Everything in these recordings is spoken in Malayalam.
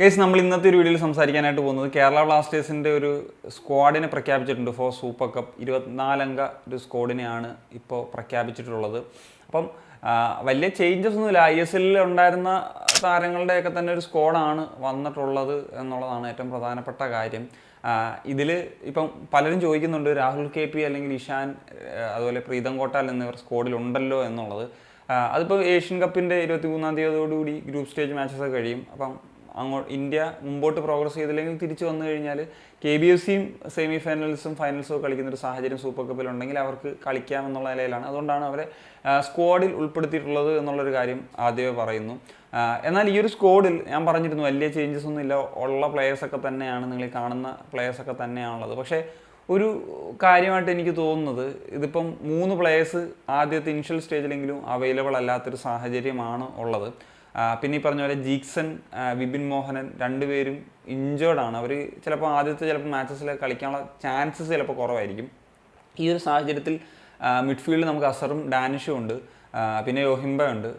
ഗൈസ് നമ്മൾ ഇന്നത്തെ ഒരു വീഡിയോയിൽ സംസാരിക്കാനായിട്ട് പോകുന്നത് കേരള ബ്ലാസ്റ്റേഴ്സിന്റെ ഒരു സ്ക്വാഡിനെ പ്രഖ്യാപിച്ചിട്ടുണ്ട്. ഫോർ സൂപ്പർ കപ്പ് ഇരുപത്തിനാലംഗ ഒരു സ്ക്വാഡിനെയാണ് ഇപ്പോൾ പ്രഖ്യാപിച്ചിട്ടുള്ളത്. അപ്പം വലിയ ചേഞ്ചസ് ഒന്നുമില്ല. ഐ എസ് എല്ലിൽ ഉണ്ടായിരുന്ന താരങ്ങളുടെയൊക്കെ തന്നെ ഒരു സ്ക്വാഡാണ് വന്നിട്ടുള്ളത് എന്നുള്ളതാണ് ഏറ്റവും പ്രധാനപ്പെട്ട കാര്യം. ഇതിൽ ഇപ്പം പലരും ചോദിക്കുന്നുണ്ട് രാഹുൽ കെ പി അല്ലെങ്കിൽ ഇഷാൻ അതുപോലെ പ്രീതം കോട്ടാൽ എന്നിവർ സ്ക്വാഡിലുണ്ടല്ലോ എന്നുള്ളത്. അതിപ്പോൾ ഏഷ്യൻ കപ്പിന്റെ ഇരുപത്തി മൂന്നാം തീയതിയോടുകൂടി ഗ്രൂപ്പ് സ്റ്റേജ് മാച്ചസ് കഴിയും. അപ്പം അങ്ങോട്ട് ഇന്ത്യ മുമ്പോട്ട് പ്രോഗ്രസ് ചെയ്തില്ലെങ്കിൽ തിരിച്ചു വന്നു കഴിഞ്ഞാൽ കെ ബി എഫ് സിയും സെമി ഫൈനൽസും ഫൈനൽസും കളിക്കുന്ന ഒരു സാഹചര്യം സൂപ്പർ കപ്പിൽ ഉണ്ടെങ്കിൽ അവർക്ക് കളിക്കാമെന്നുള്ള നിലയിലാണ്. അതുകൊണ്ടാണ് അവരെ സ്ക്വാഡിൽ ഉൾപ്പെടുത്തിയിട്ടുള്ളത് എന്നുള്ളൊരു കാര്യം ആദ്യമേ പറയുന്നു. എന്നാൽ ഈ ഒരു സ്ക്വാഡിൽ ഞാൻ പറഞ്ഞിരുന്നു വലിയ ചേഞ്ചസ് ഒന്നും ഇല്ല. ഉള്ള പ്ലേയേഴ്സൊക്കെ തന്നെയാണ് നിങ്ങൾ കാണുന്ന പ്ലേയേഴ്സൊക്കെ തന്നെയാണുള്ളത്. പക്ഷേ ഒരു കാര്യമായിട്ട് എനിക്ക് തോന്നുന്നത് ഇതിപ്പം മൂന്ന് പ്ലേയേഴ്സ് ആദ്യത്തെ ഇനിഷ്യൽ സ്റ്റേജിലെങ്കിലും അവൈലബിൾ അല്ലാത്തൊരു സാഹചര്യമാണ് ഉള്ളത്. പിന്നെ ഈ പറഞ്ഞ പോലെ ജീക്സൺ വിപിൻ മോഹനൻ രണ്ടുപേരും ഇഞ്ചേർഡാണ് അവർ ചിലപ്പോൾ ആദ്യത്തെ ചിലപ്പോൾ മാച്ചസിൽ കളിക്കാനുള്ള ചാൻസസ് ചിലപ്പോൾ കുറവായിരിക്കും. ഈ ഒരു സാഹചര്യത്തിൽ മിഡ്ഫീൽഡിൽ നമുക്ക് അസറും ഡാനിഷും ഉണ്ട്. പിന്നെ യോഹിംബ ഉണ്ട്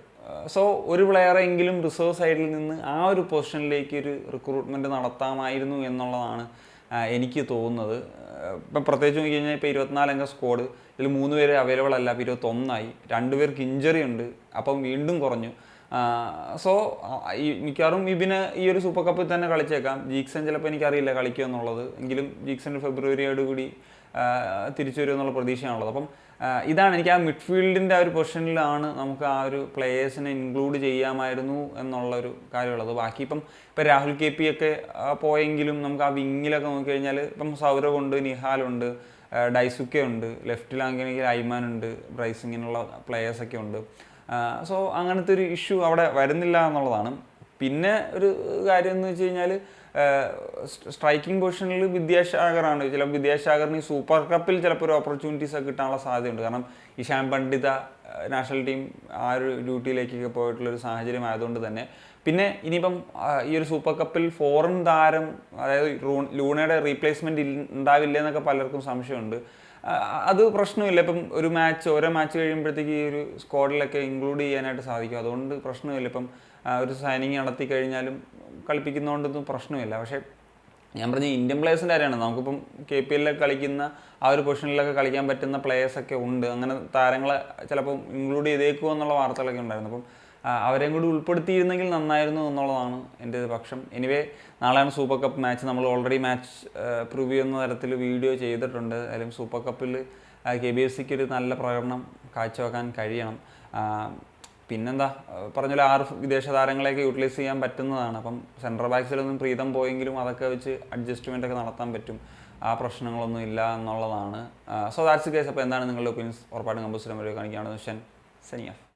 സോ ഒരു പ്ലെയറെങ്കിലും റിസർവ് സൈഡിൽ നിന്ന് ആ ഒരു പൊസിഷനിലേക്ക് ഒരു റിക്രൂട്ട്മെന്റ് നടത്താമായിരുന്നു എന്നുള്ളതാണ് എനിക്ക് തോന്നുന്നത്. ഇപ്പം പ്രത്യേകിച്ച് നോക്കി കഴിഞ്ഞാൽ ഇപ്പോൾ ഇരുപത്തിനാലംഗ സ്ക്വാഡ് ഇതിൽ മൂന്ന് പേര് അവൈലബിൾ അല്ല. ഇപ്പോൾ ഇരുപത്തൊന്നായി. രണ്ട് പേർക്ക് ഇഞ്ചറി ഉണ്ട്. അപ്പം വീണ്ടും കുറഞ്ഞു. സോ മിക്കവാറും ഇബിന് ഈ ഒരു സൂപ്പർ കപ്പിൽ തന്നെ കളിച്ചേക്കാം. ജീക്സൺ ചിലപ്പോൾ എനിക്കറിയില്ല കളിക്കുക എന്നുള്ളത്. എങ്കിലും ജീക്സൺ ഫെബ്രുവരിയോട് കൂടി ആ, തിരിച്ചു വരും എന്നുള്ള പ്രതീക്ഷയാണുള്ളത്. അപ്പം ഇതാണ് എനിക്ക് ആ മിഡ്ഫീൽഡിന്റെ ആ ഒരു പൊസിഷനിലാണ് നമുക്ക് ആ ഒരു പ്ലേയേഴ്സിനെ ഇൻക്ലൂഡ് ചെയ്യാമായിരുന്നു എന്നുള്ളൊരു കാര്യമുള്ളത്. ബാക്കി ഇപ്പം ഇപ്പം രാഹുൽ കെ പി ഒക്കെ പോയെങ്കിലും നമുക്ക് ആ വിങ്ങിലൊക്കെ നോക്കിക്കഴിഞ്ഞാൽ ഇപ്പം സൗരവ് ഉണ്ട് നിഹാലുണ്ട് ഡൈസുക്കെ ഉണ്ട് ലെഫ്റ്റിലാണെങ്കിൽ അയ്മാനുണ്ട് ബ്രൈസിങ്ങിനുള്ള പ്ലേയേഴ്സൊക്കെ ഉണ്ട്. സോ അങ്ങനത്തെ ഒരു ഇഷ്യൂ അവിടെ വരുന്നില്ല എന്നുള്ളതാണ്. പിന്നെ ഒരു കാര്യം എന്ന് വെച്ച് കഴിഞ്ഞാൽ സ്ട്രൈക്കിംഗ് പൊസിഷനിൽ വിദ്യാസാഗറാണ് ചിലപ്പോൾ വിദ്യാസാഗറിന് ഈ സൂപ്പർ കപ്പിൽ ചിലപ്പോൾ ഒരു ഓപ്പർച്യൂണിറ്റീസ് ഒക്കെ കിട്ടാനുള്ള സാധ്യതയുണ്ട്. കാരണം ഇഷാൻ പണ്ഡിത നാഷണൽ ടീം ആ ഒരു ഡ്യൂട്ടിയിലേക്കൊക്കെ പോയിട്ടുള്ളൊരു സാഹചര്യം ആയതുകൊണ്ട് തന്നെ. പിന്നെ ഇനിയിപ്പം ഈ ഒരു സൂപ്പർ കപ്പിൽ ഫോറിൻ താരം അതായത് ലൂണയുടെ റീപ്ലേസ്മെന്റ് ഉണ്ടാവില്ല എന്നൊക്കെ പലർക്കും സംശയമുണ്ട്. അത് പ്രശ്നമില്ല. ഇപ്പം ഒരു മാച്ച് ഓരോ മാച്ച് കഴിയുമ്പോഴത്തേക്ക് ഈ ഒരു സ്ക്വാഡിലൊക്കെ ഇൻക്ലൂഡ് ചെയ്യാനായിട്ട് സാധിക്കും. അതുകൊണ്ട് പ്രശ്നമില്ല. ഇപ്പം ഒരു സൈനിങ് നടത്തി കഴിഞ്ഞാലും കളിപ്പിക്കുന്നതുകൊണ്ടൊന്നും പ്രശ്നമില്ല. പക്ഷേ ഞാൻ പറഞ്ഞ ഇന്ത്യൻ പ്ലേയേഴ്സിന്റെ കാര്യമാണ്. നമുക്കിപ്പം കെ പി എല്ലിലൊക്കെ കളിക്കുന്ന ആ ഒരു പൊസിഷനിലൊക്കെ കളിക്കാൻ പറ്റുന്ന പ്ലേയേഴ്സൊക്കെ ഉണ്ട്. അങ്ങനെ താരങ്ങളെ ചിലപ്പം ഇൻക്ലൂഡ് ചെയ്തേക്കുമോ എന്നുള്ള വാർത്തകളൊക്കെ ഉണ്ടായിരുന്നു. അപ്പം അവരെയും കൂടി ഉൾപ്പെടുത്തിയിരുന്നെങ്കിൽ നന്നായിരുന്നു എന്നുള്ളതാണ് എന്റെ പക്ഷം. എനിവേ നാളെയാണ് സൂപ്പർ കപ്പ് മാച്ച് നമ്മൾ ഓൾറെഡി മാച്ച് പ്രിവ്യൂ എന്ന തരത്തിൽ വീഡിയോ ചെയ്തിട്ടുണ്ട്. അല്ലെങ്കിൽ സൂപ്പർ കപ്പിൽ കെ ബി എഫ് സിക്ക് ഒരു നല്ല പ്രകടനം കാഴ്ചവെക്കാൻ കഴിയണം. പിന്നെന്താ? പറഞ്ഞാൽ ആറ് വിദേശ താരങ്ങളെയൊക്കെ യൂട്ടിലൈസ് ചെയ്യാൻ പറ്റുന്നതാണ്. അപ്പം സെൻട്രൽ ബാക്സിലൊന്നും പ്രീതം പോയെങ്കിലും അതൊക്കെ വെച്ച് അഡ്ജസ്റ്റ്മെന്റ് ഒക്കെ നടത്താൻ പറ്റും. ആ പ്രശ്നങ്ങളൊന്നും ഇല്ല എന്നുള്ളതാണ്. സോ ദാറ്റ്സ് കേസ് അപ്പോൾ എന്താണ് നിങ്ങളുടെ ഒപ്പീനിയൻസ് ഉറപ്പായിട്ടും കമ്പോസിലും വരെ കാണിക്കുകയാണെന്ന് സനിയ